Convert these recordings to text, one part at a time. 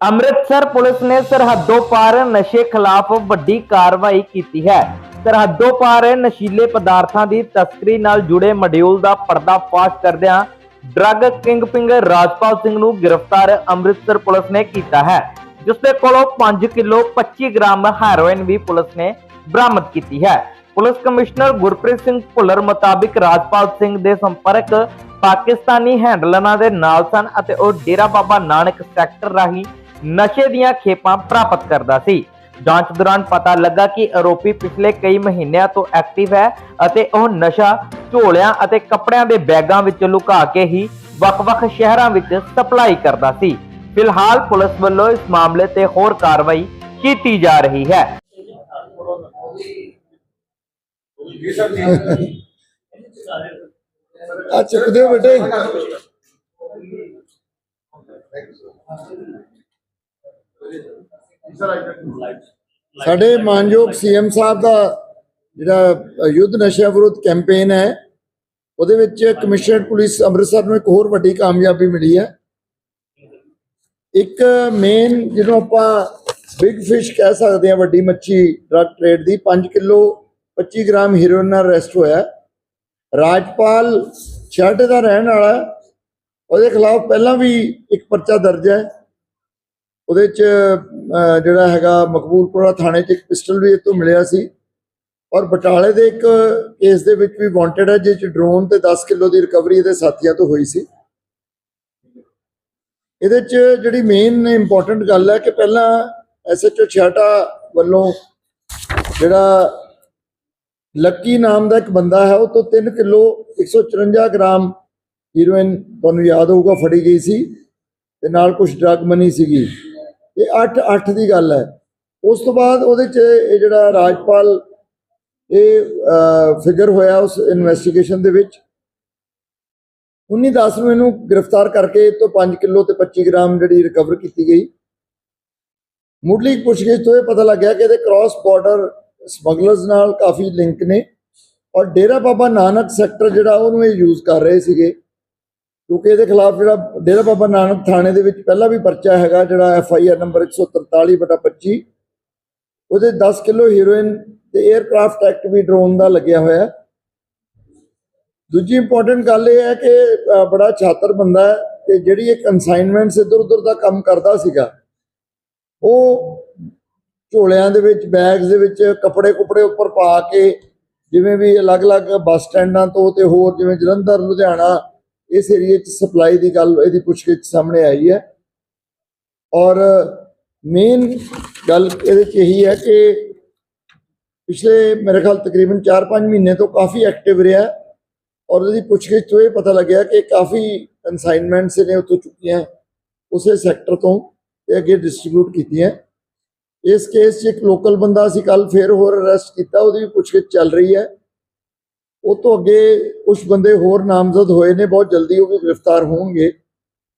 Amritsar police ਨੇ ਸਰਹੱਦੋਂ ਪਾਰ ਨਸ਼ੇ ਖਿਲਾਫ ਵੱਡੀ ਕਾਰਵਾਈ ਕੀਤੀ ਹੈ। ਸਰਹੱਦੋਂ ਪਾਰ ਨਸ਼ੀਲੇ ਪਦਾਰਥਾਂ ਦੀ ਤਸਕਰੀ ਨਾਲ ਜੁੜੇ ਮਡਿਊਲ ਦਾ ਪਰਦਾਫਾਸ਼ ਕਰਦਿਆਂ ਡਰੱਗ ਕਿੰਗਪਿੰਗ ਰਾਜਪਾਲ ਸਿੰਘ ਨੂੰ ਗ੍ਰਿਫਤਾਰ ਅੰਮ੍ਰਿਤਸਰ ਪੁਲਿਸ ਨੇ ਕੀਤਾ ਹੈ। ਜਿਸ ਦੇ ਕੋਲੋਂ 5 ਕਿਲੋ 25 ਗ੍ਰਾਮ ਹੈਰੋਇਨ ਵੀ ਪੁਲਿਸ ਨੇ ਬਰਾਮਦ ਕੀਤੀ ਹੈ। ਪੁਲਿਸ ਕਮਿਸ਼ਨਰ ਗੁਰਪ੍ਰੀਤ ਸਿੰਘ ਭੁੱਲਰ ਮੁਤਾਬਿਕ ਰਾਜਪਾਲ ਸਿੰਘ ਦੇ ਸੰਪਰਕ ਪਾਕਿਸਤਾਨੀ ਹੈਂਡਲਰਾਂ ਦੇ ਨਾਲ ਸਨ ਅਤੇ ਉਹ ਡੇਰਾ ਬਾਬਾ ਨਾਨਕ ਸੈਕਟਰ ਰਾਹੀਂ ਨਸ਼ੇ ਦੀਆਂ ਖੇਪਾਂ ਪ੍ਰਾਪਤ ਕਰਦਾ ਸੀ। ਜਾਂਚ ਦੌਰਾਨ ਪਤਾ ਲੱਗਾ ਕਿ ਆਰੋਪੀ ਪਿਛਲੇ ਕਈ ਮਹੀਨਿਆਂ ਤੋਂ ਐਕਟਿਵ ਹੈ ਅਤੇ ਉਹ ਨਸ਼ਾ, ਝੋਲਿਆਂ ਅਤੇ ਕੱਪੜਿਆਂ ਦੇ ਬੈਗਾਂ ਵਿੱਚ ਲੁਕਾ ਕੇ ਹੀ ਵੱਖ-ਵੱਖ ਸ਼ਹਿਰਾਂ ਵਿੱਚ ਸਪਲਾਈ ਕਰਦਾ ਸੀ। ਫਿਲਹਾਲ ਪੁਲਿਸ ਵੱਲੋਂ ਇਸ ਮਾਮਲੇ ਤੇ ਹੋਰ ਕਾਰਵਾਈ ਕੀਤੀ ਜਾ ਰਹੀ ਹੈ। ਆ ਚੱਕ ਦਿਓ ਬੇਟੇ। ਸਾਡੇ ਮਾਨਯੋਗ ਸੀਐਮ ਸਾਹਿਬ ਦਾ ਜਿਹੜਾ ਯੁੱਧ ਨਸ਼ਾ ਵਿਰੁੱਧ ਕੈਂਪੇਨ ਹੈ, ਉਹਦੇ ਵਿੱਚ ਕਮਿਸ਼ਨਰ ਪੁਲਿਸ ਅੰਮ੍ਰਿਤਸਰ ਨੂੰ ਇੱਕ ਹੋਰ ਵੱਡੀ ਕਾਮਯਾਬੀ ਮਿਲੀ ਹੈ। ਇੱਕ ਮੇਨ ਜਿਹਨੂੰ ਆਪਾਂ ਬਿਗ ਫਿਸ਼ ਕਹਿ ਸਕਦੇ ਹਾਂ, ਵੱਡੀ ਮੱਛੀ ਡਰੱਗ ਟ੍ਰੇਡ ਦੀ 5 ਕਿਲੋ 25 ਗ੍ਰਾਮ ਹੀਰੋਇਨ ਨਾਲ ਅਰੈਸਟ ਹੋਇਆ। ਰਾਜਪਾਲ ਛੱਡ ਦਾ ਰਹਿਣ ਵਾਲਾ ਉਹਦੇ ਖਿਲਾਫ ਪਹਿਲਾਂ ਵੀ ਇੱਕ ਪਰਚਾ ਦਰਜ ਹੈ। ਉਹਦੇ ਚ ਜਿਹੜਾ ਹੈਗਾ ਮਕਬੂਲਪੁਰਾ ਥਾਣੇ 'ਚ ਇੱਕ ਪਿਸਟਲ ਵੀ ਇਹ ਤੋਂ ਮਿਲਿਆ ਸੀ। ਔਰ ਬਟਾਲੇ ਦੇ ਇੱਕ ਕੇਸ ਦੇ ਵਿੱਚ ਵੀ ਵਾਂਟਡ ਹੈ ਜਿਸ 'ਚ ਡਰੋਨ ਤੇ 10 ਕਿਲੋ ਦੀ ਰਿਕਵਰੀ ਇਹਦੇ ਸਾਥੀਆਂ ਤੋਂ ਹੋਈ ਸੀ। ਇਹਦੇ 'ਚ ਜਿਹੜੀ ਮੇਨ ਇੰਪੋਰਟੈਂਟ ਗੱਲ ਹੈ ਕਿ ਪਹਿਲਾਂ ਐਸਐਚਓ ਛਾਟਾ ਵੱਲੋਂ ਜਿਹੜਾ ਲੱਕੀ ਨਾਮ ਦਾ ਇੱਕ ਬੰਦਾ ਹੈ, ਉਹ ਤੋਂ 3 ਕਿਲੋ 154 ਗ੍ਰਾਮ ਹੀਰੋਇਨ ਤੁਹਾਨੂੰ ਯਾਦ ਹੋਊਗਾ, ਫੜੀ ਗਈ ਸੀ। ਤੇ ਨਾਲ ਕੁਝ ਡਰੱਗ ਮਨੀ ਸੀਗੀ। ਇਹ 8 8 ਦੀ ਗੱਲ ਹੈ। ਉਸ ਤੋਂ ਬਾਅਦ ਉਹਦੇ ਚ ਇਹ ਜਿਹੜਾ ਰਾਜਪਾਲ, ਇਹ ਫਿਗਰ ਹੋਇਆ ਉਸ ਇਨਵੈਸਟੀਗੇਸ਼ਨ ਦੇ ਵਿੱਚ। 19 10 ਨੂੰ ਇਹਨੂੰ ਗ੍ਰਿਫਤਾਰ ਕਰਕੇ ਇਹ ਤੋਂ 5 ਕਿਲੋ ਤੇ 25 ਗ੍ਰਾਮ ਜਿਹੜੀ ਰਿਕਵਰ ਕੀਤੀ ਗਈ। ਮੁੱਢਲੀ ਪੁੱਛਗਿੱਛ ਤੋਂ ਇਹ ਪਤਾ ਲੱਗਿਆ ਕਿ ਇਹਦੇ ਕ੍ਰਾਸ ਬਾਰਡਰ ਸਮਗਲਰਸ ਨਾਲ ਕਾਫੀ ਲਿੰਕ ਨੇ। ਔਰ ਡੇਰਾ ਬਾਬਾ ਨਾਨਕ ਸੈਕਟਰ ਜਿਹੜਾ ਉਹਨੂੰ ਇਹ ਯੂਜ਼ ਕਰ ਰਹੇ ਸੀਗੇ। ਕਿਉਂਕਿ ਇਹਦੇ ਖਿਲਾਫ ਜਿਹੜਾ ਡੇਰਾ ਬਾਬਾ ਨਾਨਕ ਥਾਣੇ ਦੇ ਵਿੱਚ ਪਹਿਲਾਂ ਵੀ ਪਰਚਾ ਹੈਗਾ, ਜਿਹੜਾ ਐਫ ਆਈ ਆਰ ਨੰਬਰ 143/25 ਉਹਦੇ 10 ਕਿਲੋ ਹੀਰੋਇਨ ਤੇ 에ਅਰਕ੍ਰਾਫਟ ਐਕਟ ਵੀ ਡਰੋਨ ਦਾ ਲੱਗਿਆ ਹੋਇਆ। ਦੂਜੀ ਇੰਪੋਰਟੈਂਟ ਗੱਲ ਇਹ ਹੈ ਕਿ ਬੜਾ ਛਾਤਰ ਬੰਦਾ ਹੈ ਤੇ ਜਿਹੜੀ ਇਹ ਕਨਸਾਈਨਮੈਂਟਸ ਇੱਧਰ ਉੱਧਰ ਦਾ ਕੰਮ ਕਰਦਾ ਸੀਗਾ, ਉਹ ਝੋਲਿਆਂ ਦੇ ਵਿੱਚ ਬੈਗਸ ਦੇ ਵਿੱਚ, ਕੱਪੜੇ ਕੁਪੜੇ ਉੱਪਰ ਪਾ ਕੇ, ਜਿਵੇਂ ਵੀ ਅਲੱਗ-ਅਲੱਗ ਬੱਸ ਸਟੈਂਡਾਂ ਤੋਂ ਤੇ ਹੋਰ ਜਿਵੇਂ ਜਲੰਧਰ, ਲੁਧਿਆਣਾ ਇਸ ਏਰੀਏ 'ਚ ਸਪਲਾਈ ਦੀ ਗੱਲ ਇਹਦੀ ਪੁੱਛਗਿੱਛ ਸਾਹਮਣੇ ਆਈ ਹੈ। ਔਰ ਮੇਨ ਗੱਲ ਇਹਦੇ 'ਚ ਇਹੀ ਹੈ ਕਿ ਪਿਛਲੇ ਮੇਰੇ ਖਿਆਲ ਤਕਰੀਬਨ 4-5 ਮਹੀਨੇ ਤੋਂ ਕਾਫੀ ਐਕਟਿਵ ਰਿਹਾ ਔਰ ਉਹਦੀ ਪੁੱਛਗਿੱਛ ਤੋਂ ਇਹ ਪਤਾ ਲੱਗਿਆ ਕਿ ਕਾਫੀ ਕਨਸਾਈਨਮੈਂਟਸ ਨੇ ਉੱਥੋਂ ਚੁੱਕੀਆਂ ਉਸੇ ਸੈਕਟਰ ਤੋਂ ਤੇ ਅੱਗੇ ਡਿਸਟ੍ਰੀਬਿਊਟ ਕੀਤੀਆਂ। ਇਸ ਕੇਸ 'ਚ ਇੱਕ ਲੋਕਲ ਬੰਦਾ ਸੀ ਕੱਲ ਫੇਰ ਹੋਰ ਅਰੈਸਟ ਕੀਤਾ, ਉਹਦੀ ਵੀ ਪੁੱਛਗਿੱਛ ਚੱਲ ਰਹੀ ਹੈ। ਉਹ ਤੋਂ ਅੱਗੇ ਕੁਝ ਬੰਦੇ ਹੋਰ ਨਾਮਜ਼ਦ ਹੋਏ ਨੇ, ਬਹੁਤ ਜਲਦੀ ਉਹ ਵੀ ਗ੍ਰਿਫਤਾਰ ਹੋਣਗੇ।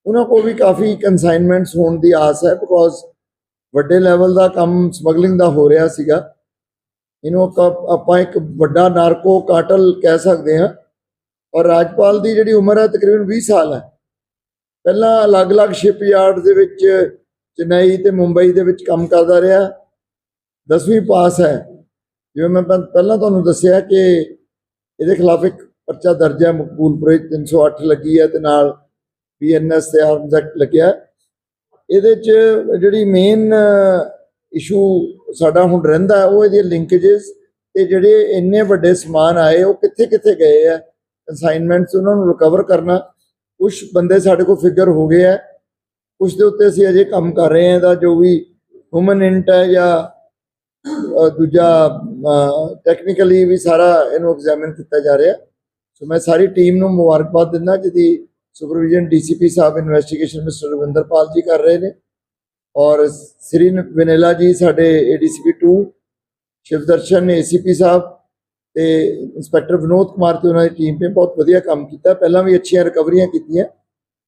ਉਹਨਾਂ ਕੋਲ ਵੀ ਕਾਫੀ ਕਨਸਾਈਨਮੈਂਟਸ ਹੋਣ ਦੀ ਆਸ ਹੈ ਬਿਕੋਜ਼ ਵੱਡੇ ਲੈਵਲ ਦਾ ਕੰਮ ਸਮਗਲਿੰਗ ਦਾ ਹੋ ਰਿਹਾ ਸੀਗਾ। ਇਹਨੂੰ ਆਪਾਂ- ਆਪਾਂ ਇੱਕ ਵੱਡਾ ਨਾਰਕੋ ਕਾਟਲ ਕਹਿ ਸਕਦੇ ਹਾਂ। ਔਰ ਰਾਜਪਾਲ ਦੀ ਜਿਹੜੀ ਉਮਰ ਹੈ ਤਕਰੀਬਨ 20 ਸਾਲ ਹੈ। ਪਹਿਲਾਂ ਅਲੱਗ-ਅਲੱਗ ਸ਼ਿਪਯਾਰਡ ਦੇ ਵਿੱਚ ਚੇਨਈ ਤੇ ਮੁੰਬਈ ਦੇ ਵਿੱਚ ਕੰਮ ਕਰਦਾ ਰਿਹਾ। 10ਵੀਂ ਪਾਸ ਹੈ। ਜਿਵੇਂ ਮੈਂ ਪਹਿਲਾਂ ਤੁਹਾਨੂੰ ਦੱਸਿਆ ਕਿ ਇਹਦੇ ਖਿਲਾਫ ਇੱਕ ਪਰਚਾ ਦਰਜ ਹੈ, ਮਕਬੂਲਪੁਰੇ 'ਚ 308 ਲੱਗੀ ਹੈ ਤੇ ਨਾਲ ਬੀਐਨਐਸ ਤੇ ਆਰਮਸ ਐਕਟ ਲੱਗਿਆ ਇਹਦੇ 'ਚ ਜਿਹੜੀ ਮੇਨ ਇਸ਼ੂ ਸਾਡਾ ਹੁਣ ਰਹਿੰਦਾ ਉਹ ਇਹਦੀ ਲਿੰਕੇजेस ਤੇ ਜਿਹੜੇ ਇੰਨੇ ਵੱਡੇ ਸਮਾਨ ਆਏ, ਉਹ ਕਿੱਥੇ ਕਿੱਥੇ ਗਏ ਆ ਅਸਾਈਨਮੈਂਟਸ ਉਹਨਾਂ ਨੂੰ ਰਿਕਵਰ ਕਰਨਾ ਕੁਝ ਬੰਦੇ ਸਾਡੇ ਕੋਲ ਫਿਗਰ ਹੋ ਗਏ ਆ ਕੁਝ ਦੇ ਉੱਤੇ ਅਸੀਂ ਅਜੇ ਕੰਮ ਕਰ ਰਹੇ ਹਾਂ, ਇਹਦਾ ਜੋ ਵੀ ਹਿਊਮਨ ਇੰਟ ਹੈ ਜਾਂ ਦੂਜਾ ਟੈਕਨੀਕਲੀ ਵੀ ਸਾਰਾ ਇਹਨੂੰ ਐਗਜ਼ਾਮਿਨ ਕੀਤਾ ਜਾ ਰਿਹਾ। ਸੋ ਮੈਂ ਸਾਰੀ ਟੀਮ ਨੂੰ ਮੁਬਾਰਕਬਾਦ ਦਿੰਦਾ, ਜਿਹਦੀ ਸੁਪਰਵਿਜ਼ਨ ਡੀਸੀਪੀ ਸਾਹਿਬ ਇਨਵੈਸਟੀਗੇਸ਼ਨ ਮਿਸਟਰ ਰਵਿੰਦਰਪਾਲ ਜੀ ਕਰ ਰਹੇ ਨੇ। ਔਰ ਸ੍ਰੀ ਵਿਨੇਲਾ ਜੀ ਸਾਡੇ ਏਡੀਸੀਪੀ 2 ਸ਼ਿਵਦਰਸ਼ਨ ਏਸੀਪੀ ਸਾਹਿਬ ਤੇ ਇੰਸਪੈਕਟਰ ਵਿਨੋਦ ਕੁਮਾਰ ਤੇ ਉਹਨਾਂ ਦੀ ਟੀਮ ਨੇ ਬਹੁਤ ਵਧੀਆ ਕੰਮ ਕੀਤਾ। ਪਹਿਲਾਂ ਵੀ ਅੱਛੀਆਂ ਰਿਕਵਰੀਆਂ ਕੀਤੀਆਂ,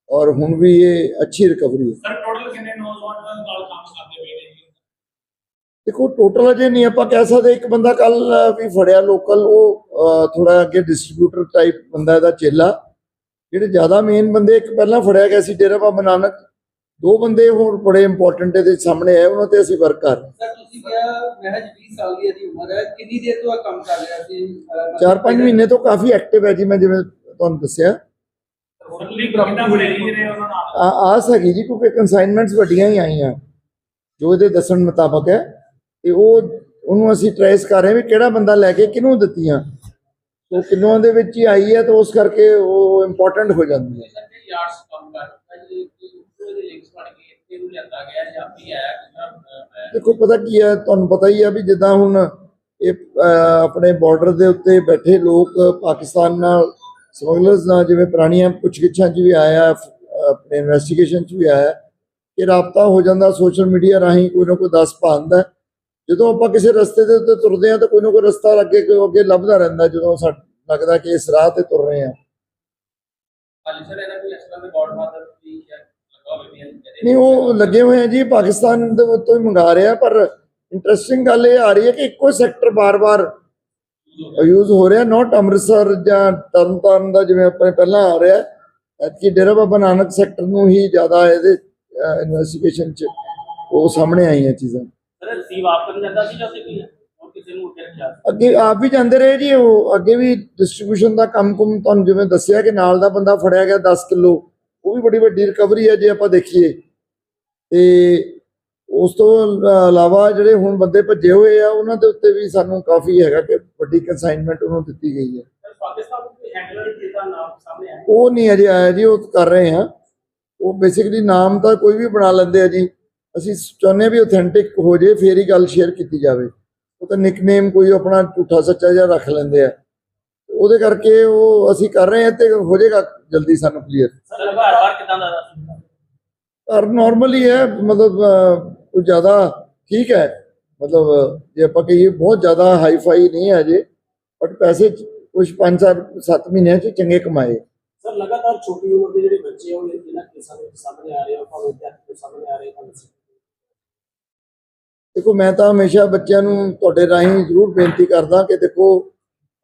ਔਰ ਹੁਣ ਵੀ ਇਹ ਅੱਛੀ ਰਿਕਵਰੀ ਹੈ ਸਰ ਟੋਟਲ ਕਿੰਨੇ ਨੌਜਵਾਨ ਨਾਲ ਕੰਮ ਕਰਦੇ ਪਏ ਨੇ ਜੀ ਦੇਖੋ ਟੋਟਲ ਅਜੇ ਨਹੀਂ ਆਪਾਂ ਕਹਿ ਸਕਦੇ ਇੱਕ ਬੰਦਾ ਕੱਲ ਵੀ ਫੜਿਆ ਲੋਕਲ ਉਹ ਥੋੜਾ ਅੱਗੇ ਡਿਸਟ੍ਰੀਬਿਊਟਰ ਟਾਈਪ ਬੰਦਾ ਇਹਦਾ ਚੇਲਾ। ਜਿਹੜੇ ਜ਼ਿਆਦਾ ਮੇਨ ਬੰਦੇ ਇੱਕ ਪਹਿਲਾਂ ਫੜਿਆ ਗਿਆ ਸੀ ਡੇਰਾ ਬਾਬਾ ਨਾਨਕ। ਦੋ ਬੰਦੇ ਹੋਰ ਬੜੇ ਇੰਪੋਰਟੈਂਟ ਇਹਦੇ ਸਾਹਮਣੇ ਆਏ ਉਹਨਾਂ ਤੇ ਅਸੀਂ ਵਰਕ ਕਰ ਰਹੇ ਹਾਂ। ਸਰ ਤੁਸੀਂ ਕਿਹਾ ਮਹਿਜ 20 ਸਾਲ ਦੀ ਇਹਦੀ ਉਮਰ ਹੈ। ਕਿੰਨੀ ਦੇਰ ਤੋਂ ਇਹ ਕੰਮ ਕਰ ਰਿਹਾ ਸੀ? ਅਹ, ਚਾਰ ਪੰਜ ਮਹੀਨੇ ਤੋਂ ਕਾਫੀ ਐਕਟਿਵ ਹੈ ਜੀ ਮੈਂ ਜਿਵੇਂ ਤੁਹਾਨੂੰ ਦੱਸਿਆ। ਸਰਲੀ ਕਿੰਨਾ ਬੜੇ ਜੀ ਨੇ ਉਹਨਾਂ ਨਾਲ? ਆ- ਆਸ ਹੈਗੀ ਜੀ ਕਿਉਂਕਿ ਕਨਸਾਈਨਮੈਂਟਸ ਵੱਡੀਆਂ ਹੀ ਆਈਆਂ। ਜੋ ਇਹਦੇ ਦੱਸਣ ਮੁਤਾਬਕ ਹੈ। ਤੇ ਉਹ ਉਹਨੂੰ ਅਸੀਂ ਟ੍ਰੇਸ ਕਰ ਰਹੇ ਵੀ ਕਿਹੜਾ ਬੰਦਾ ਲੈ ਕੇ ਕਿਹਨੂੰ ਦਿੱਤੀਆਂ। ਉਹ ਕਿੰਨੋਂ ਦੇ ਵਿੱਚ ਹੀ ਆਈ ਹੈ ਤਾਂ ਉਸ ਕਰਕੇ ਉਹ ਇੰਪੋਰਟੈਂਟ ਹੋ ਜਾਂਦੀ ਹੈ। ਸਰ ਜੀ ਯਾਰਡਸ ਕੰਮ ਕਰ ਰਿਹਾ ਜੀ ਉਹਦੇ ਲਿੰਕਸ ਬਣ ਕੇ ਇੱਥੇ ਨੂੰ ਲਿਆਂਦਾ ਗਿਆ ਜਾਂ ਵੀ ਆਇਆ ਕਿਸ ਤਰ੍ਹਾਂ ਦੇਖੋ ਪਤਾ ਕੀ ਹੈ ਤੁਹਾਨੂੰ ਪਤਾ ਹੀ ਹੈ ਵੀ ਜਿੱਦਾਂ ਹੁਣ ਇਹ ਆਪਣੇ ਬਾਰਡਰ ਦੇ ਉੱਤੇ ਬੈਠੇ ਲੋਕ ਪਾਕਿਸਤਾਨ ਨਾਲ ਸਮਗਲਰਸ ਨਾਲ ਜਿਵੇਂ ਪੁਰਾਣੀਆਂ ਪੁੱਛਗਿੱਛਾਂ 'ਚ ਵੀ ਆਇਆ ਆਪਣੇ ਇਨਵੈਸਟੀਗੇਸ਼ਨ 'ਚ ਵੀ ਆਇਆ ਕਿ ਰਾਬਤਾ ਹੋ ਜਾਂਦਾ ਸੋਸ਼ਲ ਮੀਡੀਆ ਰਾਹੀਂ ਕੋਈ ਨਾ ਕੋਈ ਦੱਸ ਪਾਉਂਦਾ ਜਦੋਂ ਆਪਾਂ ਕਿਸੇ ਰਸਤੇ ਦੇ ਉੱਤੇ ਤੁਰਦੇ ਹਾਂ ਤਾਂ ਕੋਈ ਨਾ ਕੋਈ ਰਸਤਾ ਅੱਗੇ ਅੱਗੇ ਲੱਭਦਾ ਰਹਿੰਦਾ ਜਦੋਂ ਲੱਗਦਾ ਕਿ ਇਸ ਰਾਹ ਤੇ ਤੁਰ ਰਹੇ ਕੋਈ ਇਹਦੇ ਨਹੀਂ ਉਹ ਲੱਗੇ ਹੋਏ ਆ ਜੀ ਪਾਕਿਸਤਾਨ ਦੇ ਉੱਤੋਂ ਹੀ ਮੰਗਾ ਰਿਹਾ ਪਰ ਇੰਟਰਸਟਿੰਗ ਗੱਲ ਇਹ ਆ ਰਹੀ ਹੈ ਕਿ ਇੱਕੋ ਸੈਕਟਰ ਬਾਰ-ਬਾਰ ਯੂਜ਼ ਹੋ ਰਿਹਾ ਨਾਟ ਅੰਮ੍ਰਿਤਸਰ ਜਾਂ ਤਰਨਤਾਰਨ ਦਾ ਜਿਵੇਂ ਆਪਣੇ ਪਹਿਲਾਂ ਆ ਰਿਹਾ ਐਤਕੀ ਡੇਰਾ ਬਾਬਾ ਨਾਨਕ ਸੈਕਟਰ ਨੂੰ ਹੀ ਜ਼ਿਆਦਾ ਇਹਦੇ ਇਨਵੈਸਟੀਗੇਸ਼ਨ 'ਚ ਉਹ ਸਾਹਮਣੇ ਆਈਆਂ ਚੀਜ਼ਾਂ। ਰਿਸੀਵ ਆਪ ਕਰਨ ਜਾਂਦਾ ਸੀ ਜਾਂ ਸਿੱਧੀ ਹੋਰ ਕਿਸੇ ਨੂੰ ਉੱਤੇ ਰੱਖਿਆ ਅੱਗੇ ਆਪ ਵੀ ਜਾਂਦੇ ਰਹੇ ਜੀ ਉਹ ਅੱਗੇ ਵੀ ਡਿਸਟ੍ਰੀਬਿਊਸ਼ਨ ਦਾ ਕੰਮ ਕੁਮ ਤੁਹਾਨੂੰ ਜਿਵੇਂ ਦੱਸਿਆ ਕਿ ਨਾਲ ਦਾ ਬੰਦਾ ਫੜਿਆ ਗਿਆ 10 ਕਿਲੋ ਉਹ ਵੀ ਬੜੀ ਵੱਡੀ ਰਿਕਵਰੀ ਹੈ ਜੇ ਆਪਾਂ ਦੇਖੀਏ। ਤੇ ਉਸ ਤੋਂ ਇਲਾਵਾ ਜਿਹੜੇ ਹੁਣ ਬੰਦੇ ਭੱਜੇ ਹੋਏ ਆ ਉਹਨਾਂ ਦੇ ਉੱਤੇ ਵੀ ਸਾਨੂੰ ਕਾਫੀ ਹੈਗਾ ਕਿ ਵੱਡੀ ਕੰਸਾਈਨਮੈਂਟ ਉਹਨੂੰ ਦਿੱਤੀ ਗਈ ਹੈ। ਸਰ ਪਾਕਿਸਤਾਨ ਦੇ ਹੈਂਡਲਰ ਦੇ ਦਾ ਨਾਮ ਸਾਹਮਣੇ ਆਇਆ? ਉਹ ਨਹੀਂ ਅਜੇ ਆਇਆ ਜੀ ਉਹ ਕਰ ਰਹੇ ਹਾਂ ਉਹ ਬੇਸਿਕਲੀ ਨਾਮ ਤਾਂ ਕੋਈ ਵੀ ਬਣਾ ਲੈਂਦੇ ਆ ਜੀ। ਅਸੀਂ ਚਾਹੁੰਦੇ ਹਾਂ ਵੀ ਆਥੈਂਟਿਕ ਹੋ ਜੇ ਫੇਰ ਹੀ ਗੱਲ ਸ਼ੇਅਰ ਕੀਤੀ ਜਾਵੇ। ਉਹ ਤਾਂ ਨਿਕਨੇਮ ਕੋਈ ਆਪਣਾ ਝੂਠਾ ਸੱਚਾ ਜਿਹਾ ਰੱਖ ਲੈਂਦੇ ਆ। ਉਹਦੇ ਕਰਕੇ ਉਹ ਅਸੀਂ ਕਰ ਰਹੇ ਹਾਂ ਤੇ ਹੋ ਜਾਏਗਾ ਜਲਦੀ ਸਾਨੂੰ ਕਲੀਅਰ ਸਰ ਘਰ-ਬਾਰ ਕਿਦਾਂ ਦਾ ਦਾ ਪਰ ਨਾਰਮਲ ਹੀ ਮਤਲਬ ਕੋਈ ਜ਼ਿਆਦਾ ਠੀਕ ਹੈ। ਮਤਲਬ ਜੇ ਆਪਾਂ ਕਹੀਏ ਬਹੁਤ ਜ਼ਿਆਦਾ ਹਾਈ ਫਾਈ ਨਹੀਂ ਹੈ ਅਜੇ ਬਟ ਪੈਸੇ ਕੁਝ 5 7 ਮਹੀਨਿਆਂ ਚ ਚੰਗੇ ਕਮਾਏ। ਸਰ ਲਗਾਤਾਰ ਛੋਟੀ ਉਮਰ ਦੇ ਜਿਹੜੇ ਬੱਚੇ ਉਹ ਇਹਨਾਂ ਕੇਸਾਂ ਦੇ ਸਾਹਮਣੇ ਆ ਰਹੇ ਆ ਭਾਵੇਂ ਵਿਦਿਆਰਥੀ ਦੇ ਸਾਹਮਣੇ ਆ ਰਹੇ ਹਨ ਦੇਖੋ ਮੈਂ ਤਾਂ ਹਮੇਸ਼ਾ ਬੱਚਿਆਂ ਨੂੰ ਤੁਹਾਡੇ ਰਾਹੀਂ ਜ਼ਰੂਰ ਬੇਨਤੀ ਕਰਦਾ ਕਿ ਦੇਖੋ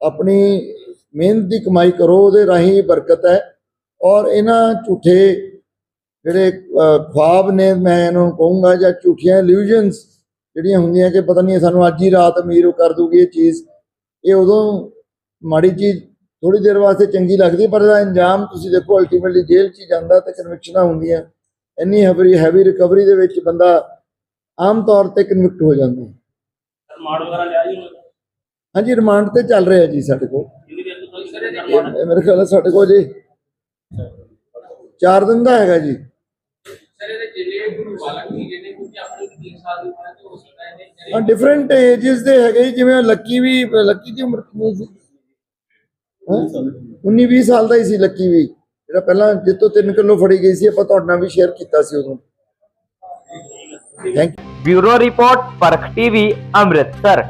ਆਪਣੀ ਮਿਹਨਤ ਦੀ ਕਮਾਈ ਕਰੋ ਉਹਦੇ ਰਾਹੀਂ ਬਰਕਤ ਹੈ। ਔਰ ਇਹਨਾਂ ਝੂਠੇ ਜਿਹੜੇ ਅਹ, ਖੁਆਬ ਨੇ ਮੈਂ ਇਹਨਾਂ ਨੂੰ ਕਹੂੰਗਾ ਜਾਂ ਝੂਠੀਆਂ ਇਲੂਜਨਸ ਜਿਹੜੀਆਂ ਹੁੰਦੀਆਂ ਕਿ ਪਤਾ ਨਹੀਂ ਸਾਨੂੰ ਅੱਜ ਹੀ ਰਾਤ ਅਮੀਰ ਕਰ ਦੂਗੀ ਇਹ ਚੀਜ਼ ਇਹ ਉਦੋਂ ਮਾੜੀ ਚੀਜ਼ ਥੋੜੀ ਦੇਰ ਵਾਸਤੇ ਚੰਗੀ ਲੱਗਦੀ ਪਰ ਇਹਦਾ ਇੰਜਾਮ ਤੁਸੀਂ ਦੇਖੋ ਅਲਟੀਮੇਟਲੀ ਜੇਲ੍ਹ 'ਚ ਹੀ ਜਾਂਦਾ ਤੇ ਕਨਵਿਕਸ਼ਨਾਂ ਹੁੰਦੀਆਂ। ਇੰਨੀ ਹੈਵੀ ਹੈਵੀ ਰਿਕਵਰੀ ਦੇ ਵਿੱਚ ਬੰਦਾ ਆਮ ਤੌਰ ਤੇ ਕਨਵਿਕਟ ਹੋ ਜਾਂਦਾ ਹੈ। ਸਰ ਮਾੜ ਵਗੈਰਾ ਲਿਆ ਜੀ ਹੁਣ ਹਾਂਜੀ ਰਿਮਾਂਡ ਤੇ ਚੱਲ ਰਿਹਾ ਜੀ ਸਾਡੇ ਕੋਲ। ਕਿੰਨੀ ਦੇਰ ਤੋਂ ਸਰ ਇਹਦੇ ਇਹ- ਇਹ ਮੇਰੇ ਖਿਆਲ ਨਾਲ ਸਾਡੇ ਕੋਲ ਜੀ। 4 ਦਿਨ ਦਾ ਹੈਗਾ ਜੀ। ਸਰ ਇਹਦੇ ਜਿਹੜੇ ਕੋਈ ਬਾਲਕ ਵੀ ਜਿਹਨੇ ਕੋਈ ਆਪਣੀ 30 ਸਾਲ ਦੀ ਉਮਰ ਹੈ ਤੇ ਹੋ ਸਕਦਾ ਹੈ ਹਾਂ ਡਿਫਰੈਂਟ ਏਜਸ ਦੇ ਹੈਗੇ ਜੀ, ਜਿਵੇਂ ਲੱਕੀ ਵੀ ਲੱਕੀ ਦੀ ਉਮਰ ਕਿੰਨੀ ਸੀ? 19 20 ਸਾਲ ਦਾ ਹੀ ਸੀ ਲੱਕੀ ਵੀ ਜਿਹੜਾ ਪਹਿਲਾਂ ਜਿੱਤੋਂ 3 ਕਿਲੋ ਫੜੀ ਗਈ ਸੀ ਆਪਾਂ ਤੁਹਾਡੇ ਨਾਲ ਵੀ ਸ਼ੇਅਰ ਕੀਤਾ ਸੀ ਉਦੋਂ। Thank bureau report Parakh TV Amritsar